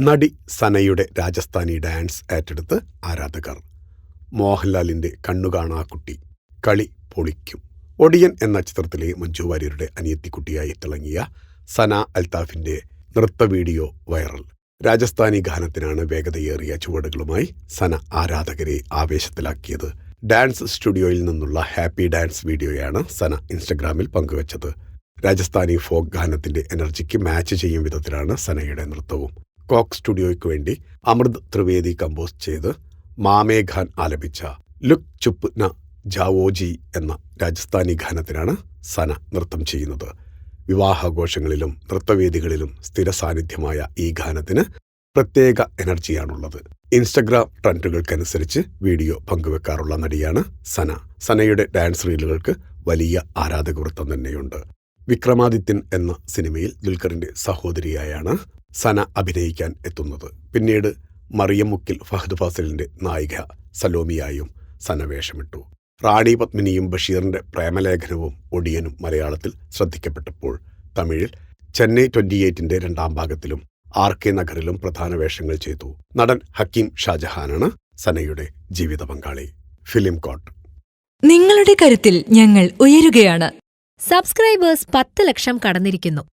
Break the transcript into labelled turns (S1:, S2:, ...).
S1: നടി സനയുടെ രാജസ്ഥാനി ഡാൻസ് ഏറ്റെടുത്ത് ആരാധകർ. മോഹൻലാലിന്റെ കണ്ണുകാണാ കുട്ടി കളി പൊളിക്കും. ഒടിയൻ എന്ന ചിത്രത്തിലെ മഞ്ജു വാര്യരുടെ അനിയത്തിക്കുട്ടിയായി തിളങ്ങിയ സന അൽത്താഫിന്റെ നൃത്ത വീഡിയോ വൈറൽ. രാജസ്ഥാനി ഗാനത്തിനാണ് വേഗതയേറിയ ചുവടുകളുമായി സന ആരാധകരെ ആവേശത്തിലാക്കിയത്. ഡാൻസ് സ്റ്റുഡിയോയിൽ നിന്നുള്ള ഹാപ്പി ഡാൻസ് വീഡിയോയാണ് സന ഇൻസ്റ്റഗ്രാമിൽ പങ്കുവച്ചത്. രാജസ്ഥാനി ഫോക്ക് ഗാനത്തിന്റെ എനർജിക്ക് മാച്ച് ചെയ്യും വിധത്തിലാണ് സനയുടെ നൃത്തവും. കോക്ക് സ്റ്റുഡിയോയ്ക്ക് വേണ്ടി അമൃത് ത്രിവേദി കമ്പോസ് ചെയ്ത് മാമേ ഖാൻ ആലപിച്ച ലുക് ചുപ്പ് ന ജാവോജി എന്ന രാജസ്ഥാനി ഗാനത്തിനാണ് സന നൃത്തം ചെയ്യുന്നത്. വിവാഹാഘോഷങ്ങളിലും നൃത്തവേദികളിലും സ്ഥിര സാന്നിധ്യമായ ഈ ഗാനത്തിന് പ്രത്യേക എനർജിയാണുള്ളത്. ഇൻസ്റ്റഗ്രാം ട്രെൻഡുകൾക്കനുസരിച്ച് വീഡിയോ പങ്കുവെക്കാറുള്ള നടിയാണ് സന. സനയുടെ ഡാൻസ് റീലുകൾക്ക് വലിയ ആരാധകവൃത്തം തന്നെയുണ്ട്. വിക്രമാദിത്യൻ എന്ന സിനിമയിൽ ദുൽഖറിന്റെ സഹോദരിയായാണ് സന അഭിനയിക്കാൻ എത്തുന്നത്. പിന്നീട് മറിയം മുക്കിൽ ഫഹദ് ഫാസിലിന്റെ നായിക സലോമിയായും സന വേഷമിട്ടു. റാണി പത്മിനിയും ബഷീറിന്റെ പ്രേമലേഖനവും ഒടിയനും മലയാളത്തിൽ ശ്രദ്ധിക്കപ്പെട്ടപ്പോൾ തമിഴിൽ ചെന്നൈ ട്വന്റി എയ്റ്റിന്റെ രണ്ടാം ഭാഗത്തിലും ആർ കെ നഗറിലും പ്രധാന വേഷങ്ങൾ ചെയ്തു. നടൻ ഹക്കീം ഷാജഹാനാണ് സനയുടെ ജീവിത പങ്കാളി. ഫിലിം കോട്ട്.
S2: നിങ്ങളുടെ കരുത്തിൽ ഞങ്ങൾ ഉയരുകയാണ്.
S3: സബ്സ്ക്രൈബേഴ്സ് പത്ത് ലക്ഷം കടന്നിരിക്കുന്നു.